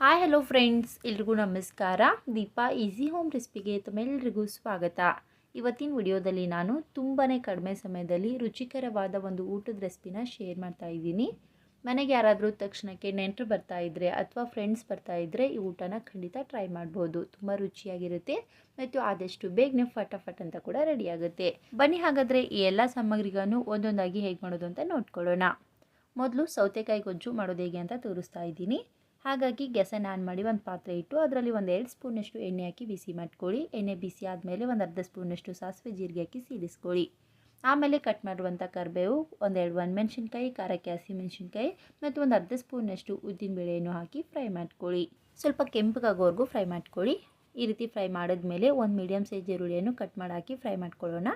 Hi hello friends ಎಲ್ರಿಗೂ ನಮಸ್ಕಾರ. Deepa easy home ರೆಸಿಪಿಗೆ ತಮ್ಮೆಲ್ಲರಿಗೂ ಸ್ವಾಗತ. ಇವತ್ತಿನ ವಿಡಿಯೋದಲ್ಲಿ ನಾನು ತುಂಬಾ ಕಡಿಮೆ ಸಮಯದಲ್ಲಿ ರುಚಿಕರವಾದ ಒಂದು ಊಟದ ರೆಸಿಪಿನ ಶೇರ್ ಮಾಡ್ತಾ ಇದ್ದೀನಿ. ಮನೆಗೆ ಯಾರಾದರೂ ತಕ್ಷಣಕ್ಕೆ ನೆಂಟರು ಬರ್ತಾ ಇದ್ದರೆ ಅಥವಾ ಫ್ರೆಂಡ್ಸ್ ಬರ್ತಾ ಇದ್ದರೆ ಈ ಊಟನ ಖಂಡಿತ ಟ್ರೈ ಮಾಡ್ಬೋದು. ತುಂಬ ರುಚಿಯಾಗಿರುತ್ತೆ ಮತ್ತು ಆದಷ್ಟು ಬೇಗನೆ ಫಟಾಫಟ್ ಅಂತ ಕೂಡ ರೆಡಿಯಾಗುತ್ತೆ. ಬನ್ನಿ ಹಾಗಾದರೆ ಈ ಎಲ್ಲ ಸಾಮಗ್ರಿಗಳನ್ನು ಒಂದೊಂದಾಗಿ ಹೇಗೆ ಮಾಡೋದು ಅಂತ ನೋಡ್ಕೊಳ್ಳೋಣ. ಮೊದಲು ಸೌತೆಕಾಯಿ ಗೊಜ್ಜು ಮಾಡೋದು ಹೇಗೆ ಅಂತ ತೋರಿಸ್ತಾ ಇದ್ದೀನಿ. ಹಾಗಾಗಿ ಗ್ಯಾಸನ್ನು ಆನ್ ಮಾಡಿ ಒಂದು ಪಾತ್ರೆ ಇಟ್ಟು ಅದರಲ್ಲಿ ಒಂದು ಎರಡು ಸ್ಪೂನಷ್ಟು ಎಣ್ಣೆ ಹಾಕಿ ಬಿಸಿ ಮಾಡ್ಕೊಳ್ಳಿ. ಎಣ್ಣೆ ಬಿಸಿ ಆದಮೇಲೆ ಒಂದು ಅರ್ಧ ಸ್ಪೂನಷ್ಟು ಸಾಸಿವೆ ಜೀರಿಗೆ ಹಾಕಿ ಸೀರಿಸ್ಕೊಳ್ಳಿ ಆಮೇಲೆ ಕಟ್ ಮಾಡುವಂಥ ಕರಿಬೇವು ಒಂದೆರಡು ಒಣಮೆಣ್ಸಿನ್ಕಾಯಿ ಖಾರಕ್ಕೆ ಹಸಿಮೆಣ್ಸಿನ್ಕಾಯಿ ಮತ್ತು ಒಂದು ಅರ್ಧ ಸ್ಪೂನಷ್ಟು ಉದ್ದಿನಬೇಳೆಯನ್ನು ಹಾಕಿ ಫ್ರೈ ಮಾಡ್ಕೊಳ್ಳಿ. ಸ್ವಲ್ಪ ಕೆಂಪಗಾಗೋವರೆಗೂ ಫ್ರೈ ಮಾಡ್ಕೊಳ್ಳಿ. ಈ ರೀತಿ ಫ್ರೈ ಮಾಡಿದ್ಮೇಲೆ ಒಂದು ಮೀಡಿಯಮ್ ಸೈಜ್ ಈರುಳ್ಳಿಯನ್ನು ಕಟ್ ಮಾಡಿ ಹಾಕಿ ಫ್ರೈ ಮಾಡ್ಕೊಳ್ಳೋಣ.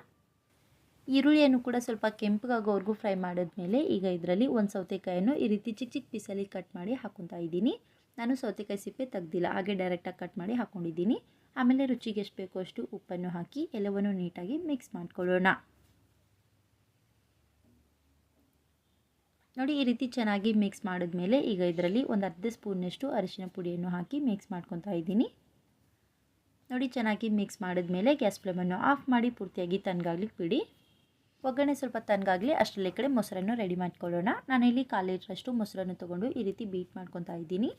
ಈರುಳ್ಳಿಯನ್ನು ಕೂಡ ಸ್ವಲ್ಪ ಕೆಂಪಗಾಗೋವರೆಗೂ ಫ್ರೈ ಮಾಡಿದ್ಮೇಲೆ ಈಗ ಇದರಲ್ಲಿ ಒಂದು ಸೌತೆಕಾಯನ್ನು ಈ ರೀತಿ ಚಿಕ್ಕ ಚಿಕ್ಕ ಪೀಸಲ್ಲಿ ಕಟ್ ಮಾಡಿ ಹಾಕೊತಾ ಇದ್ದೀನಿ. ನಾನು ಸೌತೆಕಾಯಿ ಸಿಪ್ಪೆ ತೆಗ್ದಿಲ್ಲ, ಹಾಗೆ ಡೈರೆಕ್ಟಾಗಿ ಕಟ್ ಮಾಡಿ ಹಾಕ್ಕೊಂಡಿದ್ದೀನಿ ಆಮೇಲೆ ರುಚಿಗೆ ಎಷ್ಟು ಬೇಕೋ ಅಷ್ಟು ಉಪ್ಪನ್ನು ಹಾಕಿ ಎಲ್ಲವನ್ನು ನೀಟಾಗಿ ಮಿಕ್ಸ್ ಮಾಡ್ಕೊಳ್ಳೋಣ. ನೋಡಿ ಈ ರೀತಿ ಚೆನ್ನಾಗಿ ಮಿಕ್ಸ್ ಮಾಡಿದ್ಮೇಲೆ ಈಗ ಇದರಲ್ಲಿ ಒಂದು ಅರ್ಧ ಸ್ಪೂನ್ನಷ್ಟು ಅರಿಶಿನ ಪುಡಿಯನ್ನು ಹಾಕಿ ಮಿಕ್ಸ್ ಮಾಡ್ಕೊತಾ ಇದ್ದೀನಿ. ನೋಡಿ ಚೆನ್ನಾಗಿ ಮಿಕ್ಸ್ ಮಾಡಿದ್ಮೇಲೆ ಗ್ಯಾಸ್ ಫ್ಲೇಮನ್ನು ಆಫ್ ಮಾಡಿ ಪೂರ್ತಿಯಾಗಿ ತಣ್ಣಗಾಗ್ಲಿಕ್ಕೆ ಬಿಡಿ. ಒಗ್ಗರಣೆ ಸ್ವಲ್ಪ ತನಗಾಗಲಿ ಅಷ್ಟರಲ್ಲಿ ಕಡೆ ಮೊಸರನ್ನು ರೆಡಿ ಮಾಡ್ಕೊಳ್ಳೋಣ. ನಾನಿಲ್ಲಿ ಕಾಲು ಲೀಟ್ರಷ್ಟು ಮೊಸರನ್ನು ತೊಗೊಂಡು ಈ ರೀತಿ ಬೀಟ್ ಮಾಡ್ಕೊತಾ ಇದ್ದೀನಿ.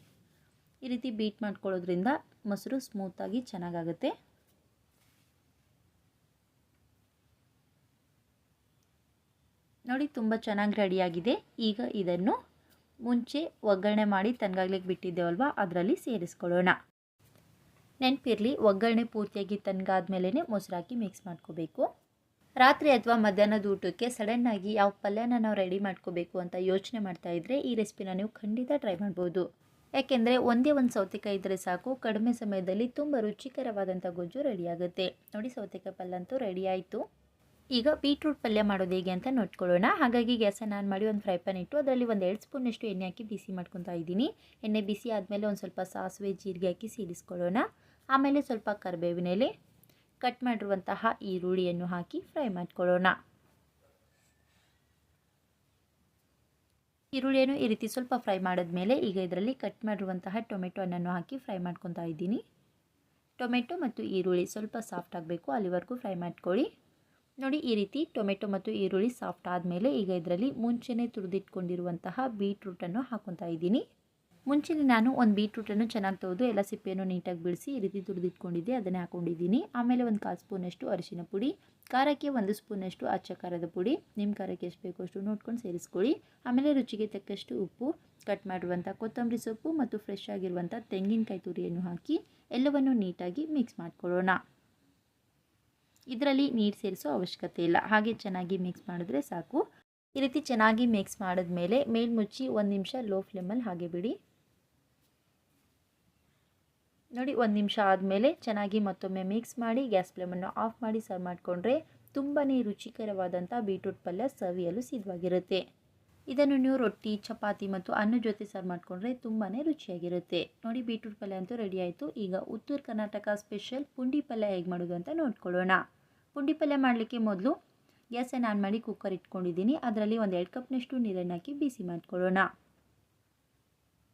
ಈ ರೀತಿ ಬೀಟ್ ಮಾಡ್ಕೊಳ್ಳೋದ್ರಿಂದ ಮೊಸರು ಸ್ಮೂತಾಗಿ ಚೆನ್ನಾಗಾಗುತ್ತೆ. ನೋಡಿ ತುಂಬ ಚೆನ್ನಾಗಿ ರೆಡಿಯಾಗಿದೆ ಈಗ ಇದನ್ನು ಮುಂಚೆ ಒಗ್ಗರಣೆ ಮಾಡಿ ತಣ್ಣಗಾಗ್ಲಿಕ್ಕೆ ಬಿಟ್ಟಿದ್ದೇವಲ್ವ, ಅದರಲ್ಲಿ ಸೇರಿಸ್ಕೊಳ್ಳೋಣ. ನೆನಪಿರಲಿ, ಒಗ್ಗರಣೆ ಪೂರ್ತಿಯಾಗಿ ತಣ್ಣಗಾದ್ಮೇಲೆ ಮೊಸರು ಹಾಕಿ ಮಿಕ್ಸ್ ಮಾಡ್ಕೋಬೇಕು. ರಾತ್ರಿ ಅಥವಾ ಮಧ್ಯಾಹ್ನದ ಊಟಕ್ಕೆ ಸಡನ್ನಾಗಿ ಯಾವ ಪಲ್ಯನ ನಾವು ರೆಡಿ ಮಾಡ್ಕೋಬೇಕು ಅಂತ ಯೋಚನೆ ಮಾಡ್ತಾ ಇದ್ದರೆ ಈ ರೆಸಿಪಿನ ನೀವು ಖಂಡಿತ ಟ್ರೈ ಮಾಡ್ಬೋದು. ಯಾಕೆಂದರೆ ಒಂದೇ ಒಂದು ಸೌತೆಕಾಯಿ ಇದ್ದರೆ ಸಾಕು, ಕಡಿಮೆ ಸಮಯದಲ್ಲಿ ತುಂಬ ರುಚಿಕರವಾದಂಥ ಗೊಜ್ಜು ರೆಡಿಯಾಗುತ್ತೆ ನೋಡಿ ಸೌತೆಕಾಯಿ ಪಲ್ಯ ಅಂತೂ ರೆಡಿ ಆಯಿತು. ಈಗ ಬೀಟ್ರೂಟ್ ಪಲ್ಯ ಮಾಡೋದು ಹೇಗೆ ಅಂತ ನೋಡ್ಕೊಳ್ಳೋಣ. ಹಾಗಾಗಿ ಗ್ಯಾಸನ್ನು ಆನ್ ಮಾಡಿ ಒಂದು ಫ್ರೈ ಪ್ಯಾನ್ ಇಟ್ಟು ಅದರಲ್ಲಿ ಒಂದು ಎರಡು ಸ್ಪೂನಷ್ಟು ಎಣ್ಣೆ ಹಾಕಿ ಬಿಸಿ ಮಾಡ್ಕೊತಾ ಇದ್ದೀನಿ. ಎಣ್ಣೆ ಬಿಸಿ ಆದಮೇಲೆ ಒಂದು ಸ್ವಲ್ಪ ಸಾಸಿವೆ, ಜೀರಿಗೆ ಹಾಕಿ ಸೀರಿಸ್ಕೊಳ್ಳೋಣ. ಆಮೇಲೆ ಸ್ವಲ್ಪ ಕರಿಬೇವಿನೆಲೆ ಕಟ್ ಮಾಡಿರುವಂತಹ ಈರುಳ್ಳಿಯನ್ನು ಹಾಕಿ ಫ್ರೈ ಮಾಡ್ಕೊಳ್ಳೋಣ. ಈರುಳ್ಳಿಯನ್ನು ಈ ರೀತಿ ಸ್ವಲ್ಪ ಫ್ರೈ ಮಾಡಿದ್ಮೇಲೆ ಈಗ ಇದರಲ್ಲಿ ಕಟ್ ಮಾಡಿರುವಂತಹ ಟೊಮೆಟೊ ಹಣ್ಣನ್ನು ಹಾಕಿ ಫ್ರೈ ಮಾಡ್ಕೊತಾ ಇದ್ದೀನಿ. ಟೊಮೆಟೊ ಮತ್ತು ಈರುಳ್ಳಿ ಸ್ವಲ್ಪ ಸಾಫ್ಟ್ ಆಗಬೇಕು, ಅಲ್ಲಿವರೆಗೂ ಫ್ರೈ ಮಾಡ್ಕೊಳ್ಳಿ. ನೋಡಿ, ಈ ರೀತಿ ಟೊಮೆಟೊ ಮತ್ತು ಈರುಳ್ಳಿ ಸಾಫ್ಟ್ ಆದಮೇಲೆ ಈಗ ಇದರಲ್ಲಿ ಮುಂಚೆನೇ ತುರಿದಿಟ್ಕೊಂಡಿರುವಂತಹ ಬೀಟ್ರೂಟನ್ನು ಹಾಕೊತಾ ಇದ್ದೀನಿ. ಮುಂಚೆನೇ ನಾನು ಒಂದು ಬೀಟ್ರೂಟನ್ನು ಚೆನ್ನಾಗಿ ತೆಗೆದು ಎಲ್ಲ ಸಿಪ್ಪೆಯನ್ನು ನೀಟಾಗಿ ಬಿಡಿಸಿ ಈ ರೀತಿ ತುರಿದಿಟ್ಕೊಂಡಿದ್ದೆ, ಅದನ್ನು ಹಾಕೊಂಡಿದ್ದೀನಿ. ಆಮೇಲೆ ಒಂದು ಕಾಲು ಸ್ಪೂನಷ್ಟು ಅರಿಶಿನ ಪುಡಿ, ಖಾರಕ್ಕೆ ಒಂದು ಸ್ಪೂನಷ್ಟು ಅಚ್ಚ ಖಾರದ ಪುಡಿ ನಿಮ್ಮ ಖಾರಕ್ಕೆ ಎಷ್ಟು ಬೇಕೋ ಅಷ್ಟು ನೋಡ್ಕೊಂಡು ಸೇರಿಸ್ಕೊಳ್ಳಿ. ಆಮೇಲೆ ರುಚಿಗೆ ತಕ್ಕಷ್ಟು ಉಪ್ಪು, ಕಟ್ ಮಾಡಿರುವಂಥ ಕೊತ್ತಂಬರಿ ಸೊಪ್ಪು ಮತ್ತು ಫ್ರೆಶ್ ಆಗಿರುವಂಥ ತೆಂಗಿನಕಾಯಿ ತುರಿಯನ್ನು ಹಾಕಿ ಎಲ್ಲವನ್ನು ನೀಟಾಗಿ ಮಿಕ್ಸ್ ಮಾಡ್ಕೊಳ್ಳೋಣ. ಇದರಲ್ಲಿ ನೀರು ಸೇರಿಸೋ ಅವಶ್ಯಕತೆ ಇಲ್ಲ. ಹಾಗೆ ಚೆನ್ನಾಗಿ ಮಿಕ್ಸ್ ಮಾಡಿದ್ರೆ ಸಾಕು. ಈ ರೀತಿ ಚೆನ್ನಾಗಿ ಮಿಕ್ಸ್ ಮಾಡಿದ್ಮೇಲೆ ಮೇಲ್ಮುಚ್ಚಿ ಒಂದು ನಿಮಿಷ ಲೋ ಫ್ಲೇಮಲ್ಲಿ ಹಾಗೆ ಬಿಡಿ. ನೋಡಿ, ಒಂದು ನಿಮಿಷ ಆದಮೇಲೆ ಚೆನ್ನಾಗಿ ಮತ್ತೊಮ್ಮೆ ಮಿಕ್ಸ್ ಮಾಡಿ ಗ್ಯಾಸ್ ಫ್ಲೇಮನ್ನು ಆಫ್ ಮಾಡಿ ಸರ್ವ್ ಮಾಡಿಕೊಂಡ್ರೆ ತುಂಬಾ ರುಚಿಕರವಾದಂಥ ಬೀಟ್ರೂಟ್ ಪಲ್ಯ ಸವಿಯಲು ಸಿದ್ಧವಾಗಿರುತ್ತೆ. ಇದನ್ನು ನೀವು ರೊಟ್ಟಿ, ಚಪಾತಿ ಮತ್ತು ಅನ್ನ ಜೊತೆ ಸರ್ವ್ ಮಾಡಿಕೊಂಡ್ರೆ ತುಂಬಾ ರುಚಿಯಾಗಿರುತ್ತೆ. ನೋಡಿ ಬೀಟ್ರೂಟ್ ಪಲ್ಯ ಅಂತೂ ರೆಡಿ ಆಯಿತು. ಈಗ ಉತ್ತರ ಕರ್ನಾಟಕ ಸ್ಪೆಷಲ್ ಪುಂಡಿ ಪಲ್ಯ ಹೇಗೆ ಮಾಡೋದು ಅಂತ ನೋಡ್ಕೊಳ್ಳೋಣ. ಪುಂಡಿ ಪಲ್ಯ ಮಾಡಲಿಕ್ಕೆ ಮೊದಲು ಗ್ಯಾಸನ್ನು ಆನ್ ಮಾಡಿ ಕುಕ್ಕರ್ ಇಟ್ಕೊಂಡಿದ್ದೀನಿ. ಅದರಲ್ಲಿ ಒಂದು ಎರಡು ಕಪ್ನಷ್ಟು ನೀರನ್ನು ಹಾಕಿ ಬಿಸಿ ಮಾಡ್ಕೊಳ್ಳೋಣ.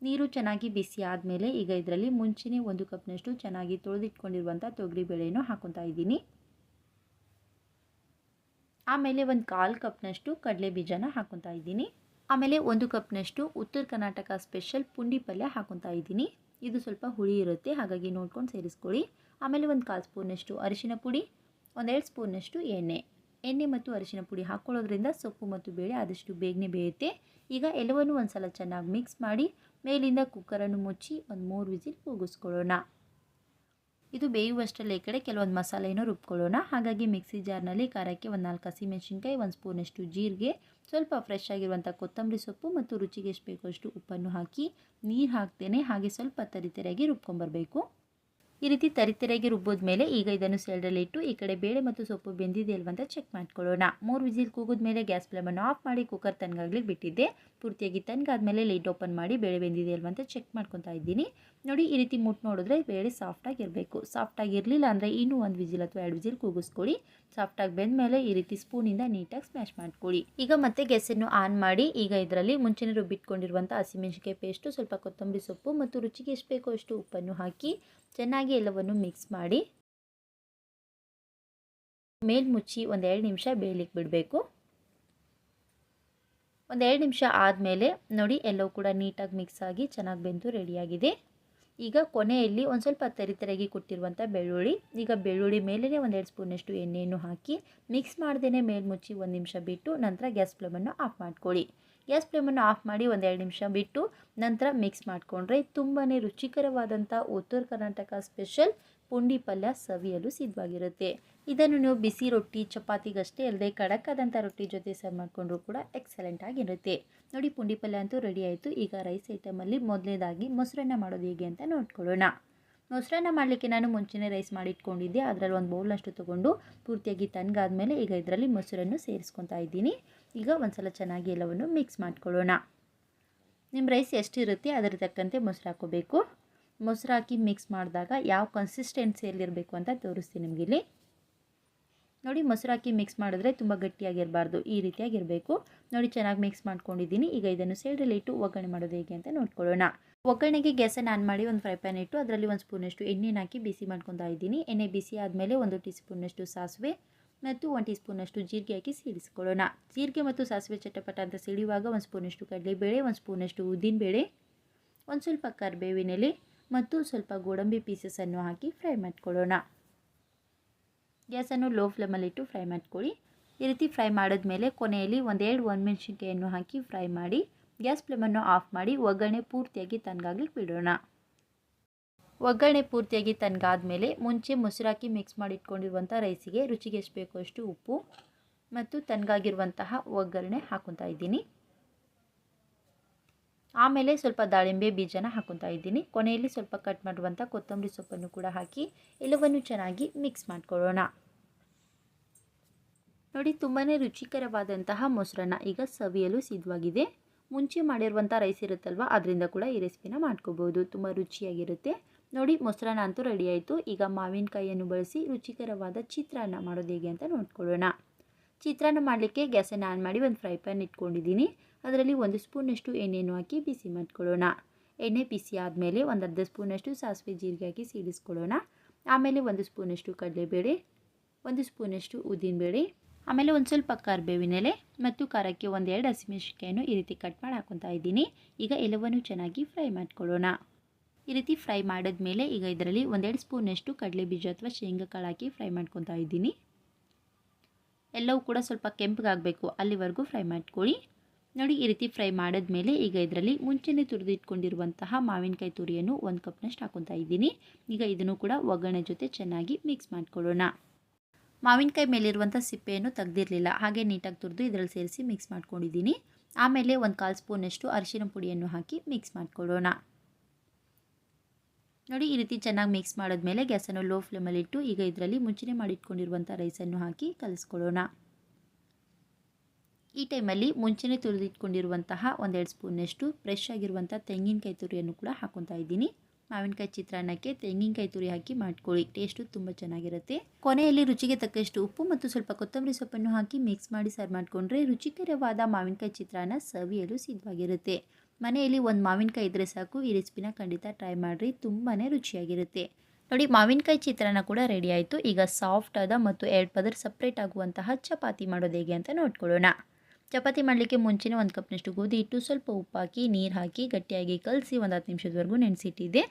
ನೀರು ಚೆನ್ನಾಗಿ ಬಿಸಿ ಆದಮೇಲೆ ಈಗ ಇದರಲ್ಲಿ ಮುಂಚೆನೇ ಒಂದು ಕಪ್ನಷ್ಟು ಚೆನ್ನಾಗಿ ತೊಳೆದಿಟ್ಕೊಂಡಿರುವಂಥ ತೊಗರಿಬೇಳೆಯನ್ನು ಹಾಕೊತಾ ಇದ್ದೀನಿ. ಆಮೇಲೆ ಒಂದು ಕಾಲು ಕಪ್ನಷ್ಟು ಕಡಲೆ ಬೀಜನ ಹಾಕೊತಾ ಇದ್ದೀನಿ. ಆಮೇಲೆ ಒಂದು ಕಪ್ನಷ್ಟು ಉತ್ತರ ಕರ್ನಾಟಕ ಸ್ಪೆಷಲ್ ಪುಂಡಿ ಪಲ್ಯ ಹಾಕೊತಾ ಇದ್ದೀನಿ. ಇದು ಸ್ವಲ್ಪ ಹುಳಿ ಇರುತ್ತೆ, ಹಾಗಾಗಿ ನೋಡ್ಕೊಂಡು ಸೇರಿಸ್ಕೊಳ್ಳಿ. ಆಮೇಲೆ ಒಂದು ಕಾಲು ಸ್ಪೂನಷ್ಟು ಅರಿಶಿನ ಪುಡಿ, ಒಂದೆರಡು ಸ್ಪೂನಷ್ಟು ಎಣ್ಣೆ. ಎಣ್ಣೆ ಮತ್ತು ಅರಿಶಿನ ಪುಡಿ ಹಾಕ್ಕೊಳ್ಳೋದ್ರಿಂದ ಸೊಪ್ಪು ಮತ್ತು ಬೇಳೆ ಆದಷ್ಟು ಬೇಗನೆ ಬೇಯುತ್ತೆ. ಈಗ ಎಲ್ಲವನ್ನು ಒಂದು ಸಲ ಚೆನ್ನಾಗಿ ಮಿಕ್ಸ್ ಮಾಡಿ ಮೇಲಿಂದ ಕುಕ್ಕರನ್ನು ಮುಚ್ಚಿ ಒಂದು ಮೂರು ವಿಸಿಲ್ ಕೂಗಿಸ್ಕೊಳ್ಳೋಣ. ಇದು ಬೇಯುವಷ್ಟರಲ್ಲಿ ಈ ಕಡೆ ಕೆಲವೊಂದು ಮಸಾಲೆಯನ್ನು ರುಬ್ಕೊಳ್ಳೋಣ. ಹಾಗಾಗಿ ಮಿಕ್ಸಿ ಜಾರ್ನಲ್ಲಿ ಖಾರಕ್ಕೆ ಒಂದು ನಾಲ್ಕು ಹಸಿಮೆಣಸಿನ್ಕಾಯಿ ಒಂದು ಸ್ಪೂನಷ್ಟು ಜೀರಿಗೆ, ಸ್ವಲ್ಪ ಫ್ರೆಶ್ ಆಗಿರುವಂಥ ಕೊತ್ತಂಬರಿ ಸೊಪ್ಪು ಮತ್ತು ರುಚಿಗೆ ಎಷ್ಟು ಬೇಕೋ ಅಷ್ಟು ಉಪ್ಪನ್ನು ಹಾಕಿ ನೀರು ಹಾಕ್ತೇನೆ. ಹಾಗೆ ಸ್ವಲ್ಪ ತರಿತರಿಯಾಗಿ ರುಬ್ಕೊಂಬರಬೇಕು ಈ ರೀತಿ ತರಿತರಿಯಾಗಿ ರುಬ್ಬೋದ ಮೇಲೆ ಈಗ ಇದನ್ನು ಸೈಡಲ್ಲಿ ಇಟ್ಟು ಈ ಕಡೆ ಬೇಳೆ ಮತ್ತು ಸೊಪ್ಪು ಬೆಂದಿದೆ ಅಲ್ವಂತ ಚೆಕ್ ಮಾಡ್ಕೊಳ್ಳೋಣ. ಮೂರು ವಿಸಿಲ್ ಕೂಗಿದ ಮೇಲೆ ಗ್ಯಾಸ್ ಫ್ಲೇಮನ್ನು ಆಫ್ ಮಾಡಿ ಕುಕ್ಕರ್ ತನಗಾಗ್ಲಿಕ್ಕೆ ಬಿಟ್ಟಿದ್ದೆ. ಪೂರ್ತಿಯಾಗಿ ತನಗಾದ್ಮೇಲೆ ಲೈಟ್ ಓಪನ್ ಮಾಡಿ ಬೇಳೆ ಬೆಂದಿದೆ ಅಲ್ವಾ ಅಂತ ಚೆಕ್ ಮಾಡ್ಕೊತಾ ಇದ್ದೀನಿ. ನೋಡಿ ಈ ರೀತಿ ಮುಟ್ಟು ನೋಡಿದ್ರೆ ಬೇಳೆ ಸಾಫ್ಟಾಗಿರಬೇಕು ಇರಬೇಕು ಸಾಫ್ಟಾಗಿ ಇರಲಿಲ್ಲ ಅಂದರೆ ಇನ್ನೂ ಒಂದು ವಿಜಿಲ್ ಅಥವಾ ಎರಡು ವಿಜಿಲ್ ಕೂಗಿಸ್ಕೊಳ್ಳಿ. ಸಾಫ್ಟಾಗಿ ಬೆಂದಮೇಲೆ ಈ ರೀತಿ ಸ್ಪೂನಿಂದ ನೀಟಾಗಿ ಸ್ಮ್ಯಾಶ್ ಮಾಡ್ಕೊಳ್ಳಿ. ಈಗ ಮತ್ತೆ ಗೆಸನ್ನು ಆನ್ ಮಾಡಿ, ಈಗ ಇದರಲ್ಲಿ ಮುಂಚೆನೇ ರುಬ್ಬಿಟ್ಕೊಂಡಿರುವಂಥ ಹಸಿಮೆಣಸಿಕಾಯಿ ಪೇಸ್ಟು ಸ್ವಲ್ಪ ಕೊತ್ತಂಬರಿ ಸೊಪ್ಪು ಮತ್ತು ರುಚಿಗೆ ಎಷ್ಟು ಬೇಕೋ ಅಷ್ಟು ಉಪ್ಪನ್ನು ಹಾಕಿ ಚೆನ್ನಾಗಿ ಎಲ್ಲವನ್ನು ಮಿಕ್ಸ್ ಮಾಡಿ. ಮೇಲ್ಮುಚ್ಚಿ ಒಂದೆರಡು ನಿಮಿಷ ಬೇಯಲಿಕ್ಕೆ ಬಿಡಬೇಕು. ಒಂದೆರಡು ನಿಮಿಷ ಆದಮೇಲೆ ನೋಡಿ ಎಲ್ಲವೂ ಕೂಡ ನೀಟಾಗಿ ಮಿಕ್ಸ್ ಆಗಿ ಚೆನ್ನಾಗಿ ಬೆಂದು ರೆಡಿಯಾಗಿದೆ ಈಗ ಕೊನೆಯಲ್ಲಿ ಒಂದು ಸ್ವಲ್ಪ ತರಿತರಾಗಿ ಕೊಟ್ಟಿರುವಂಥ ಬೆಳ್ಳುಳ್ಳಿ. ಈಗ ಬೆಳ್ಳುಳ್ಳಿ ಮೇಲೇ ಒಂದೆರಡು ಸ್ಪೂನಷ್ಟು ಎಣ್ಣೆಯನ್ನು ಹಾಕಿ ಮಿಕ್ಸ್ ಮಾಡ್ದೇ ಮೇಲ್ಮುಚ್ಚಿ ಒಂದು ನಿಮಿಷ ಬಿಟ್ಟು ನಂತರ ಗ್ಯಾಸ್ ಫ್ಲೇಮನ್ನು ಆಫ್ ಮಾಡ್ಕೊಳ್ಳಿ. ಗ್ಯಾಸ್ ಫ್ಲೇಮನ್ನು ಆಫ್ ಮಾಡಿ ಒಂದೆರಡು ನಿಮಿಷ ಬಿಟ್ಟು ನಂತರ ಮಿಕ್ಸ್ ಮಾಡಿಕೊಂಡ್ರೆ ತುಂಬಾ ರುಚಿಕರವಾದಂಥ ಉತ್ತರ ಕರ್ನಾಟಕ ಸ್ಪೆಷಲ್ ಪುಂಡಿ ಪಲ್ಯ ಸವಿಯಲು ಸಿದ್ಧವಾಗಿರುತ್ತೆ. ಇದನ್ನು ನೀವು ಬಿಸಿ ರೊಟ್ಟಿ, ಚಪಾತಿಗಷ್ಟೇ ಅಲ್ಲದೆ ಖಡಕ್ಕಾದಂಥ ರೊಟ್ಟಿ ಜೊತೆ ಸರ್ವ್ ಮಾಡಿಕೊಂಡ್ರೂ ಕೂಡ ಎಕ್ಸಲೆಂಟ್ ಆಗಿರುತ್ತೆ. ನೋಡಿ, ಪುಂಡಿ ಪಲ್ಯ ಅಂತೂ ರೆಡಿ ಆಯಿತು. ಈಗ ರೈಸ್ ಐಟಮಲ್ಲಿ ಮೊದಲನೇದಾಗಿ ಮೊಸರನ್ನ ಮಾಡೋದು ಹೇಗೆ ಅಂತ ನೋಡ್ಕೊಳ್ಳೋಣ. ಮೊಸರನ್ನ ಮಾಡಲಿಕ್ಕೆ ನಾನು ಮುಂಚೆನೇ ರೈಸ್ ಮಾಡಿಟ್ಕೊಂಡಿದ್ದೆ. ಅದರಲ್ಲಿ ಒಂದು ಬೌಲ್ನಷ್ಟು ತೊಗೊಂಡು ಪೂರ್ತಿಯಾಗಿ ತಣ್ಣಗಾದ್ಮೇಲೆ ಈಗ ಇದರಲ್ಲಿ ಮೊಸರನ್ನು ಸೇರಿಸ್ಕೊತಾ ಇದ್ದೀನಿ. ಈಗ ಒಂದ್ಸಲ ಚೆನ್ನಾಗಿ ಎಲ್ಲವನ್ನು ಮಿಕ್ಸ್ ಮಾಡ್ಕೊಳ್ಳೋಣ. ನಿಮ್ಮ ರೈಸ್ ಎಷ್ಟಿರುತ್ತೆ? ಅದರ ತಕ್ಕಂತೆ ಮೊಸರು ಹಾಕೋಬೇಕು ಮೊಸರು ಹಾಕಿ ಮಿಕ್ಸ್ ಮಾಡಿದಾಗ ಯಾವ ಕನ್ಸಿಸ್ಟೆನ್ಸಿಯಲ್ಲಿರಬೇಕು ಅಂತ ತೋರಿಸ್ತೀನಿ ನಿಮಗಿಲ್ಲಿ ನೋಡಿ ಮೊಸರು ಹಾಕಿ ಮಿಕ್ಸ್ ಮಾಡಿದ್ರೆ ತುಂಬ ಗಟ್ಟಿಯಾಗಿರಬಾರ್ದು, ಈ ರೀತಿಯಾಗಿರಬೇಕು. ನೋಡಿ ಚೆನ್ನಾಗಿ ಮಿಕ್ಸ್ ಮಾಡ್ಕೊಂಡಿದ್ದೀನಿ. ಈಗ ಇದನ್ನು ಸೈಡಲ್ಲಿ ಇಟ್ಟು ಒಗ್ಗರಣೆ ಮಾಡೋದು ಹೇಗೆ ಅಂತ ನೋಡ್ಕೊಳ್ಳೋಣ. ಒಗ್ಗರಣೆಗೆ ಗ್ಯಾಸನ್ನು ಆನ್ ಮಾಡಿ ಒಂದು ಫ್ರೈ ಪ್ಯಾನ್ ಇಟ್ಟು ಅದರಲ್ಲಿ ಒಂದು ಸ್ಪೂನಷ್ಟು ಎಣ್ಣೆನ ಹಾಕಿ ಬಿಸಿ ಮಾಡ್ಕೊತಾ ಇದ್ದೀನಿ. ಎಣ್ಣೆ ಬಿಸಿ ಆದಮೇಲೆ ಒಂದು ಟೀ ಸ್ಪೂನಷ್ಟು ಸಾಸಿವೆ ಮತ್ತು ಒಂದು ಟೀ ಸ್ಪೂನಷ್ಟು ಜೀರಿಗೆ ಹಾಕಿ ಸಿಡಿಸ್ಕೊಳ್ಳೋಣ ಜೀರಿಗೆ ಮತ್ತು ಸಾಸಿವೆ ಚಟಪಟ ಅಂತ ಸಿಡಿಯುವಾಗ ಒಂದು ಸ್ಪೂನಷ್ಟು ಕಡಲೆಬೇಳೆ, ಒಂದು ಸ್ಪೂನಷ್ಟು ಉದ್ದಿನಬೇಳೆ, ಒಂದು ಸ್ವಲ್ಪ ಕರಿಬೇವಿನೆಲೆ ಮತ್ತು ಸ್ವಲ್ಪ ಗೋಡಂಬಿ ಪೀಸಸನ್ನು ಹಾಕಿ ಫ್ರೈ ಮಾಡ್ಕೊಳ್ಳೋಣ. ಗ್ಯಾಸನ್ನು ಲೋ ಫ್ಲೇಮಲ್ಲಿಟ್ಟು ಫ್ರೈ ಮಾಡ್ಕೊಳ್ಳಿ. ಈ ರೀತಿ ಫ್ರೈ ಮಾಡಿದ್ಮೇಲೆ ಕೊನೆಯಲ್ಲಿ ಒಂದೆರಡು ಒಣಮೆಣಸಿನ್ಕಾಯನ್ನು ಹಾಕಿ ಫ್ರೈ ಮಾಡಿ, ಗ್ಯಾಸ್ ಫ್ಲೇಮನ್ನು ಆಫ್ ಮಾಡಿ ಒಗ್ಗರಣೆ ಪೂರ್ತಿಯಾಗಿ ತನ್ಗಾಗ್ಲಿಕ್ಕೆ ಬಿಡೋಣ. ಒಗ್ಗರಣೆ ಪೂರ್ತಿಯಾಗಿ ತಣ್ಣಗಾದ್ಮೇಲೆ ಮುಂಚೆ ಮೊಸರಾಕಿ ಮಿಕ್ಸ್ ಮಾಡಿ ಇಟ್ಕೊಂಡಿರುವಂಥ ರೈಸಿಗೆ ರುಚಿಗೆ ಎಷ್ಟು ಬೇಕೋ ಅಷ್ಟು ಉಪ್ಪು ಮತ್ತು ತನ್ಗಾಗಿರುವಂತಹ ಒಗ್ಗರಣೆ ಹಾಕೊತಾ ಇದ್ದೀನಿ. ಆಮೇಲೆ ಸ್ವಲ್ಪ ದಾಳಿಂಬೆ ಬೀಜನ ಹಾಕೊತಾ ಇದ್ದೀನಿ. ಕೊನೆಯಲ್ಲಿ ಸ್ವಲ್ಪ ಕಟ್ ಮಾಡುವಂಥ ಕೊತ್ತಂಬರಿ ಸೊಪ್ಪನ್ನು ಕೂಡ ಹಾಕಿ ಎಲ್ಲವನ್ನು ಚೆನ್ನಾಗಿ ಮಿಕ್ಸ್ ಮಾಡ್ಕೊಳ್ಳೋಣ. ನೋಡಿ ತುಂಬಾ ರುಚಿಕರವಾದಂತಹ ಮೊಸರನ್ನ ಈಗ ಸವಿಯಲು ಸಿದ್ಧವಾಗಿದೆ. ಮುಂಚೆ ಮಾಡಿರುವಂಥ ರೈಸ್ ಇರುತ್ತಲ್ವ, ಅದರಿಂದ ಕೂಡ ಈ ರೆಸಿಪಿನ ಮಾಡ್ಕೋಬೋದು. ತುಂಬ ರುಚಿಯಾಗಿರುತ್ತೆ. ನೋಡಿ ಮೊಸರನ್ನ ಅಂತೂ ರೆಡಿ ಆಯಿತು. ಈಗ ಮಾವಿನಕಾಯಿಯನ್ನು ಬಳಸಿ ರುಚಿಕರವಾದ ಚಿತ್ರಾನ್ನ ಮಾಡೋದು ಹೇಗೆ ಅಂತ ನೋಡ್ಕೊಳ್ಳೋಣ. ಚಿತ್ರಾನ್ನ ಮಾಡಲಿಕ್ಕೆ ಗ್ಯಾಸನ್ನು ಆನ್ ಮಾಡಿ ಒಂದು ಫ್ರೈ ಪ್ಯಾನ್ ಇಟ್ಕೊಂಡಿದ್ದೀನಿ. ಅದರಲ್ಲಿ ಒಂದು ಸ್ಪೂನಷ್ಟು ಎಣ್ಣೆಯನ್ನು ಹಾಕಿ ಬಿಸಿ ಮಾಡ್ಕೊಳ್ಳೋಣ. ಎಣ್ಣೆ ಬಿಸಿ ಆದಮೇಲೆ ಒಂದು ಅರ್ಧ ಸ್ಪೂನಷ್ಟು ಸಾಸಿವೆ ಜೀರಿಗೆ ಹಾಕಿ ಸೀಡಿಸ್ಕೊಳ್ಳೋಣ ಆಮೇಲೆ ಒಂದು ಸ್ಪೂನಷ್ಟು ಕಡಲೆಬೇಳೆ, ಒಂದು ಸ್ಪೂನಷ್ಟು ಉದ್ದಿನಬೇಳೆ, ಆಮೇಲೆ ಒಂದು ಸ್ವಲ್ಪ ಕರ್ಬೇವಿನೆಲೆ ಮತ್ತು ಖಾರಕ್ಕೆ ಒಂದೆರಡು ಹಸಿಮೆಣಸಿಕಾಯನ್ನು ಈ ರೀತಿ ಕಟ್ ಮಾಡಿ ಹಾಕೊತಾ ಇದ್ದೀನಿ. ಈಗ ಎಲ್ಲವನ್ನು ಚೆನ್ನಾಗಿ ಫ್ರೈ ಮಾಡ್ಕೊಳ್ಳೋಣ. ಈ ರೀತಿ ಫ್ರೈ ಮಾಡಿದ್ಮೇಲೆ ಈಗ ಇದರಲ್ಲಿ ಒಂದೆರಡು ಸ್ಪೂನಷ್ಟು ಕಡಲೆ ಬೀಜ ಅಥವಾ ಶೇಂಗಾ ಕಾಳು ಹಾಕಿ ಫ್ರೈ ಮಾಡ್ಕೊತಾ ಇದ್ದೀನಿ. ಎಲ್ಲವೂ ಕೂಡ ಸ್ವಲ್ಪ ಕೆಂಪಗಾಗಬೇಕು. ಅಲ್ಲಿವರೆಗೂ ಫ್ರೈ ಮಾಡ್ಕೊಳ್ಳಿ. ನೋಡಿ ಈ ರೀತಿ ಫ್ರೈ ಮಾಡಿದ್ಮೇಲೆ ಈಗ ಇದರಲ್ಲಿ ಮುಂಚೆನೇ ತುರಿದಿಟ್ಕೊಂಡಿರುವಂತಹ ಮಾವಿನಕಾಯಿ ತುರಿಯನ್ನು ಒಂದು ಕಪ್ನಷ್ಟು ಹಾಕೊತಾ ಇದ್ದೀನಿ. ಈಗ ಇದನ್ನು ಕೂಡ ಒಗ್ಗರಣೆ ಜೊತೆ ಚೆನ್ನಾಗಿ ಮಿಕ್ಸ್ ಮಾಡ್ಕೊಳ್ಳೋಣ. ಮಾವಿನಕಾಯಿ ಮೇಲಿರುವಂಥ ಸಿಪ್ಪೆಯನ್ನು ತೆಗ್ದಿರಲಿಲ್ಲ, ಹಾಗೆ ನೀಟಾಗಿ ತುರಿದು ಇದರಲ್ಲಿ ಸೇರಿಸಿ ಮಿಕ್ಸ್ ಮಾಡ್ಕೊಂಡಿದ್ದೀನಿ. ಆಮೇಲೆ ಒಂದು ಕಾಲು ಸ್ಪೂನಷ್ಟು ಅರಿಶಿನ ಪುಡಿಯನ್ನು ಹಾಕಿ ಮಿಕ್ಸ್ ಮಾಡ್ಕೊಳ್ಳೋಣ. ನೋಡಿ ಈ ರೀತಿ ಚೆನ್ನಾಗಿ ಮಿಕ್ಸ್ ಮಾಡಿದ್ಮೇಲೆ ಗ್ಯಾಸನ್ನು ಲೋ ಫ್ಲೇಮಲ್ಲಿಟ್ಟು ಈಗ ಇದರಲ್ಲಿ ಮುಂಚೆನೇ ಮಾಡಿಟ್ಕೊಂಡಿರುವಂಥ ರೈಸನ್ನು ಹಾಕಿ ಕಲಿಸ್ಕೊಳ್ಳೋಣ. ಈ ಟೈಮಲ್ಲಿ ಮುಂಚೆನೇ ತುರಿದಿಟ್ಕೊಂಡಿರುವಂತಹ ಒಂದೆರಡು ಸ್ಪೂನಷ್ಟು ಫ್ರೆಶ್ ಆಗಿರುವಂಥ ತೆಂಗಿನಕಾಯಿ ತುರಿಯನ್ನು ಕೂಡ ಹಾಕೊತಾ ಇದ್ದೀನಿ. ಮಾವಿನಕಾಯಿ ಚಿತ್ರಾನ್ನಕ್ಕೆ ತೆಂಗಿನಕಾಯಿ ತುರಿ ಹಾಕಿ ಮಾಡ್ಕೊಳ್ಳಿ. ಟೇಸ್ಟು ತುಂಬ ಚೆನ್ನಾಗಿರುತ್ತೆ. ಕೊನೆಯಲ್ಲಿ ರುಚಿಗೆ ತಕ್ಕಷ್ಟು ಉಪ್ಪು ಮತ್ತು ಸ್ವಲ್ಪ ಕೊತ್ತಂಬರಿ ಸೊಪ್ಪನ್ನು ಹಾಕಿ ಮಿಕ್ಸ್ ಮಾಡಿ ಸರ್ವ್ ಮಾಡಿಕೊಂಡ್ರೆ ರುಚಿಕರವಾದ ಮಾವಿನಕಾಯಿ ಚಿತ್ರಾನ್ನ ಸವಿಯಲು ಸಿದ್ಧವಾಗಿರುತ್ತೆ. ಮನೆಯಲ್ಲಿ ಒಂದು ಮಾವಿನಕಾಯಿ ಇದ್ದರೆ ಸಾಕು. ಈ ರೆಸಿಪಿನ ಖಂಡಿತ ಟ್ರೈ ಮಾಡಿರಿ. ತುಂಬಾ ರುಚಿಯಾಗಿರುತ್ತೆ. ನೋಡಿ, ಮಾವಿನಕಾಯಿ ಚಿತ್ರಾನ್ನ ಕೂಡ ರೆಡಿ ಆಯಿತು. ಈಗ ಸಾಫ್ಟ್ ಆದ ಮತ್ತು ಎರಡು ಪದರ್ ಸಪ್ರೇಟ್ ಆಗುವಂತಹ ಚಪಾತಿ ಮಾಡೋದು ಹೇಗೆ ಅಂತ ನೋಡ್ಕೊಳ್ಳೋಣ. ಚಪಾತಿ ಮಾಡಲಿಕ್ಕೆ ಮುಂಚೆನೇ ಒಂದು ಕಪ್ನಷ್ಟು ಗೋಧಿ ಹಿಟ್ಟು, ಸ್ವಲ್ಪ ಉಪ್ಪು ಹಾಕಿ ನೀರು ಹಾಕಿ ಗಟ್ಟಿಯಾಗಿ ಕಲಸಿ ಒಂದು ಹತ್ತು ನಿಮಿಷದವರೆಗೂ ನೆನೆಸಿಟ್ಟಿದ್ದೆ.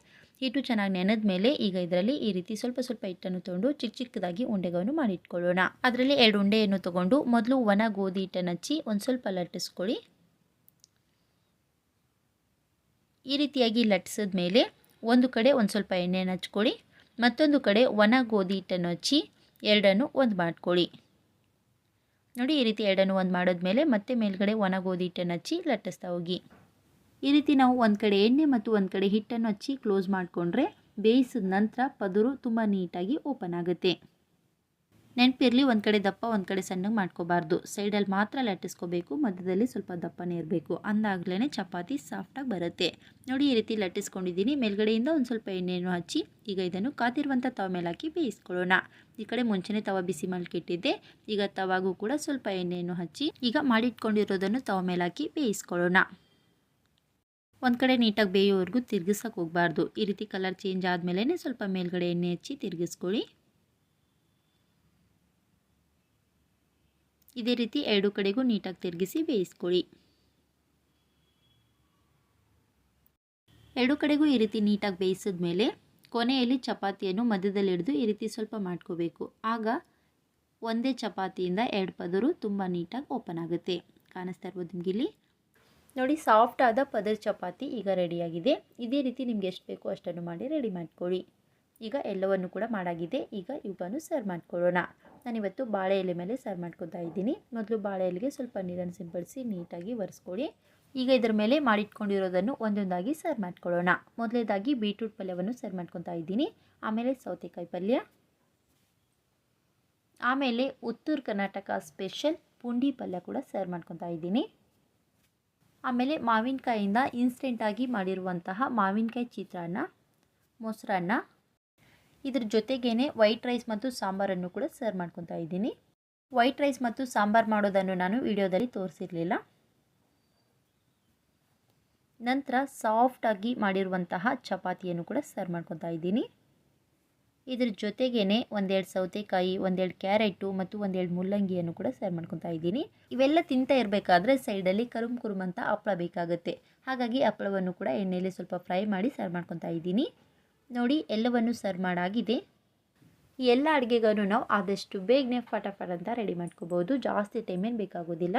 ಹಿಟ್ಟು ಚೆನ್ನಾಗಿ ನೆನೆದ ಮೇಲೆ ಈಗ ಇದರಲ್ಲಿ ಈ ರೀತಿ ಸ್ವಲ್ಪ ಸ್ವಲ್ಪ ಹಿಟ್ಟನ್ನು ತೊಗೊಂಡು ಚಿಕ್ಕ ಚಿಕ್ಕದಾಗಿ ಉಂಡೆಗಳನ್ನು ಮಾಡಿಟ್ಕೊಳ್ಳೋಣ. ಅದರಲ್ಲಿ ಎರಡು ಉಂಡೆಯನ್ನು ತೊಗೊಂಡು ಮೊದಲು ಒಣ ಗೋಧಿ ಹಿಟ್ಟನ್ನು ಹಚ್ಚಿ ಒಂದು ಸ್ವಲ್ಪ ಲಟ್ಟಿಸ್ಕೊಳ್ಳಿ. ಈ ರೀತಿಯಾಗಿ ಲಟ್ಟಿಸಿದ ಮೇಲೆ ಒಂದು ಕಡೆ ಒಂದು ಸ್ವಲ್ಪ ಎಣ್ಣೆಯನ್ನು ಹಚ್ಕೊಳ್ಳಿ, ಮತ್ತೊಂದು ಕಡೆ ಒಣ ಗೋಧಿ ಹಿಟ್ಟನ್ನು ಹಚ್ಚಿ ಎರಡನ್ನು ಒಂದು ಮಾಡ್ಕೊಳ್ಳಿ. ನೋಡಿ, ಈ ರೀತಿ ಎರಡನ್ನು ಒಂದು ಮಾಡಿದ್ಮೇಲೆ ಮತ್ತೆ ಮೇಲ್ಗಡೆ ಒಣ ಗೋಧಿ ಹಿಟ್ಟನ್ನು ಹಚ್ಚಿ ಲಟ್ಟಿಸ್ತಾ ಹೋಗಿ. ಈ ರೀತಿ ನಾವು ಒಂದು ಕಡೆ ಎಣ್ಣೆ ಮತ್ತು ಒಂದು ಕಡೆ ಹಿಟ್ಟನ್ನು ಹಚ್ಚಿ ಕ್ಲೋಸ್ ಮಾಡಿಕೊಂಡ್ರೆ ಬೇಯಿಸಿದ ನಂತರ ಪದರು ತುಂಬ ನೀಟಾಗಿ ಓಪನ್ ಆಗುತ್ತೆ. ನೆನಪಿರಲಿ, ಒಂದು ಕಡೆ ದಪ್ಪ, ಒಂದು ಕಡೆ ಸಣ್ಣಗೆ ಮಾಡ್ಕೋಬಾರ್ದು. ಸೈಡಲ್ಲಿ ಮಾತ್ರ ಲಟ್ಟಿಸ್ಕೋಬೇಕು, ಮಧ್ಯದಲ್ಲಿ ಸ್ವಲ್ಪ ದಪ್ಪನೇ ಇರಬೇಕು. ಅಂದಾಗಲೇ ಚಪಾತಿ ಸಾಫ್ಟಾಗಿ ಬರುತ್ತೆ. ನೋಡಿ, ಈ ರೀತಿ ಲಟ್ಟಿಸ್ಕೊಂಡಿದ್ದೀನಿ. ಮೇಲ್ಗಡೆಯಿಂದ ಒಂದು ಸ್ವಲ್ಪ ಎಣ್ಣೆಯನ್ನು ಹಚ್ಚಿ, ಈಗ ಇದನ್ನು ಕಾದಿರುವಂಥ ತವ ಮೇಲೆ ಹಾಕಿ ಬೇಯಿಸ್ಕೊಳ್ಳೋಣ. ಈ ಕಡೆ ಮುಂಚೆನೇ ತವ ಬಿಸಿ ಮಾಡಿಟ್ಟಿದ್ದೆ ಈಗ ತವಾಗೂ ಕೂಡ ಸ್ವಲ್ಪ ಎಣ್ಣೆಯನ್ನು ಹಚ್ಚಿ, ಈಗ ಮಾಡಿಟ್ಕೊಂಡಿರೋದನ್ನು ತವ ಮೇಲೆ ಹಾಕಿ ಬೇಯಿಸ್ಕೊಳ್ಳೋಣ. ಒಂದು ಕಡೆ ನೀಟಾಗಿ ಬೇಯೋವರೆಗೂ ತಿರ್ಗಿಸೋಕೆ ಹೋಗಬಾರ್ದು. ಈ ರೀತಿ ಕಲರ್ ಚೇಂಜ್ ಆದಮೇಲೆ ಸ್ವಲ್ಪ ಮೇಲ್ಗಡೆ ಎಣ್ಣೆ ಹಚ್ಚಿ ತಿರುಗಿಸ್ಕೊಳ್ಳಿ. ಇದೇ ರೀತಿ ಎರಡು ಕಡೆಗೂ ನೀಟಾಗಿ ತಿರುಗಿಸಿ ಬೇಯಿಸ್ಕೊಳ್ಳಿ. ಎರಡು ಕಡೆಗೂ ಈ ರೀತಿ ನೀಟಾಗಿ ಬೇಯಿಸಿದ ಮೇಲೆ ಕೊನೆಯಲ್ಲಿ ಚಪಾತಿಯನ್ನು ಮಧ್ಯದಲ್ಲಿ ಹಿಡಿದು ಈ ರೀತಿ ಸ್ವಲ್ಪ ಮಾಡ್ಕೋಬೇಕು. ಆಗ ಒಂದೇ ಚಪಾತಿಯಿಂದ ಎರಡು ಪದರು ತುಂಬ ನೀಟಾಗಿ ಓಪನ್ ಆಗುತ್ತೆ. ಕಾಣಿಸ್ತಾ ಇರ್ಬೋದು ನಿಮ್ಗೆ ಇಲ್ಲಿ? ನೋಡಿ, ಸಾಫ್ಟ್ ಆದ ಪದರ್ ಚಪಾತಿ ಈಗ ರೆಡಿಯಾಗಿದೆ. ಇದೇ ರೀತಿ ನಿಮ್ಗೆ ಎಷ್ಟು ಬೇಕೋ ಅಷ್ಟನ್ನು ಮಾಡಿ ರೆಡಿ ಮಾಡ್ಕೊಳ್ಳಿ. ಈಗ ಎಲ್ಲವನ್ನು ಕೂಡ ಮಾಡಾಗಿದೆ. ಈಗ ಇವುಗಳನ್ನು ಸರ್ವ್ ಮಾಡ್ಕೊಳ್ಳೋಣ. ನಾನಿವತ್ತು ಬಾಳೆ ಎಲೆ ಮೇಲೆ ಸರ್ವ್ ಮಾಡ್ಕೊತಾ ಇದ್ದೀನಿ. ಮೊದಲು ಬಾಳೆ ಎಲೆಗೆ ಸ್ವಲ್ಪ ನೀರನ್ನು ಸಿಂಪಡಿಸಿ ನೀಟಾಗಿ ಒರೆಸ್ಕೊಳ್ಳಿ. ಈಗ ಇದರ ಮೇಲೆ ಮಾಡಿಟ್ಕೊಂಡಿರೋದನ್ನು ಒಂದೊಂದಾಗಿ ಸರ್ವ್ ಮಾಡ್ಕೊಳ್ಳೋಣ. ಮೊದಲೇದಾಗಿ ಬೀಟ್ರೂಟ್ ಪಲ್ಯವನ್ನು ಸರ್ವ್ ಮಾಡ್ಕೊತಾ ಇದ್ದೀನಿ. ಆಮೇಲೆ ಸೌತೆಕಾಯಿ ಪಲ್ಯ. ಆಮೇಲೆ ಉತ್ತರ ಕರ್ನಾಟಕ ಸ್ಪೆಷಲ್ ಪುಂಡಿ ಪಲ್ಯ ಕೂಡ ಸರ್ವ್ ಮಾಡ್ಕೊತಾ ಇದ್ದೀನಿ. ಆಮೇಲೆ ಮಾವಿನಕಾಯಿಂದ ಇನ್ಸ್ಟೆಂಟಾಗಿ ಮಾಡಿರುವಂತಹ ಮಾವಿನಕಾಯಿ ಚಿತ್ರಾನ್ನ, ಮೊಸರನ್ನ ಇದ್ರ ಜೊತೆಗೇನೆ ವೈಟ್ ರೈಸ್ ಮತ್ತು ಸಾಂಬಾರನ್ನು ಕೂಡ ಸರ್ವ್ ಮಾಡ್ಕೊತಾ ಇದ್ದೀನಿ. ವೈಟ್ ರೈಸ್ ಮತ್ತು ಸಾಂಬಾರು ಮಾಡೋದನ್ನು ನಾನು ವಿಡಿಯೋದಲ್ಲಿ ತೋರಿಸಿರಲಿಲ್ಲ. ನಂತರ ಸಾಫ್ಟಾಗಿ ಮಾಡಿರುವಂತಹ ಚಪಾತಿಯನ್ನು ಕೂಡ ಸರ್ವ್ ಮಾಡ್ಕೊತಾ ಇದ್ದೀನಿ. ಇದ್ರ ಜೊತೆಗೇನೆ ಒಂದೆರಡು ಸೌತೆಕಾಯಿ, ಒಂದೆರಡು ಕ್ಯಾರೆಟು ಮತ್ತು ಒಂದೆರಡು ಮುಲ್ಲಂಗಿಯನ್ನು ಕೂಡ ಸರ್ವ್ ಮಾಡ್ಕೊತಾ ಇದ್ದೀನಿ. ಇವೆಲ್ಲ ತಿಂತಾ ಇರಬೇಕಾದ್ರೆ ಸೈಡಲ್ಲಿ ಕರುಮ್ ಕುರುಮ್ ಅಂತ ಹಪ್ಪಳ ಬೇಕಾಗುತ್ತೆ. ಹಾಗಾಗಿ ಹಪ್ಪಳವನ್ನು ಕೂಡ ಎಣ್ಣೆಯಲ್ಲಿ ಸ್ವಲ್ಪ ಫ್ರೈ ಮಾಡಿ ಸರ್ವ್ ಮಾಡ್ಕೊತಾ ಇದ್ದೀನಿ. ನೋಡಿ ಎಲ್ಲವನ್ನು ಸರ್ವ್ ಮಾಡಾಗಿದೆ. ಈ ಎಲ್ಲ ಅಡುಗೆಗೂ ನಾವು ಆದಷ್ಟು ಬೇಗನೆ ಫಟಾಫಟ್ ಅಂತ ರೆಡಿ ಮಾಡ್ಕೋಬೋದು ಜಾಸ್ತಿ ಟೈಮೇನು ಬೇಕಾಗೋದಿಲ್ಲ.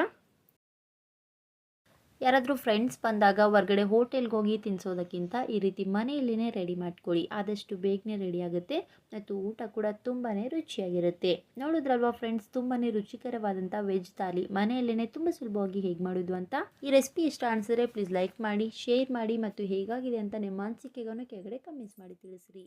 ಯಾರಾದರೂ ಫ್ರೆಂಡ್ಸ್ ಬಂದಾಗ ಹೊರಗಡೆ ಹೋಟೆಲ್ಗೆ ಹೋಗಿ ತಿನ್ನಿಸೋದಕ್ಕಿಂತ ಈ ರೀತಿ ಮನೆಯಲ್ಲೇ ರೆಡಿ ಮಾಡ್ಕೊಳ್ಳಿ. ಆದಷ್ಟು ಬೇಗನೆ ರೆಡಿ ಆಗುತ್ತೆ ಮತ್ತು ಊಟ ಕೂಡ ತುಂಬಾ ರುಚಿಯಾಗಿರುತ್ತೆ. ನೋಡಿದ್ರಲ್ವಾ ಫ್ರೆಂಡ್ಸ್ ತುಂಬಾ ರುಚಿಕರವಾದಂಥ ವೆಜ್ ಥಾಲಿ. ಮನೆಯಲ್ಲೇ ತುಂಬ ಸುಲಭವಾಗಿ ಹೇಗೆ ಮಾಡೋದು ಅಂತ? ಈ ರೆಸಿಪಿ ಇಷ್ಟ ಅನಿಸಿದ್ರೆ ಪ್ಲೀಸ್ ಲೈಕ್ ಮಾಡಿ ಶೇರ್ ಮಾಡಿ ಮತ್ತು ಹೇಗಾಗಿದೆ ಅಂತ ನಿಮ್ಮ ಅನಿಸಿಕೆಗೂ ಕೆಳಗಡೆ ಕಮೆಂಟ್ಸ್ ಮಾಡಿ ತಿಳಿಸ್ರಿ.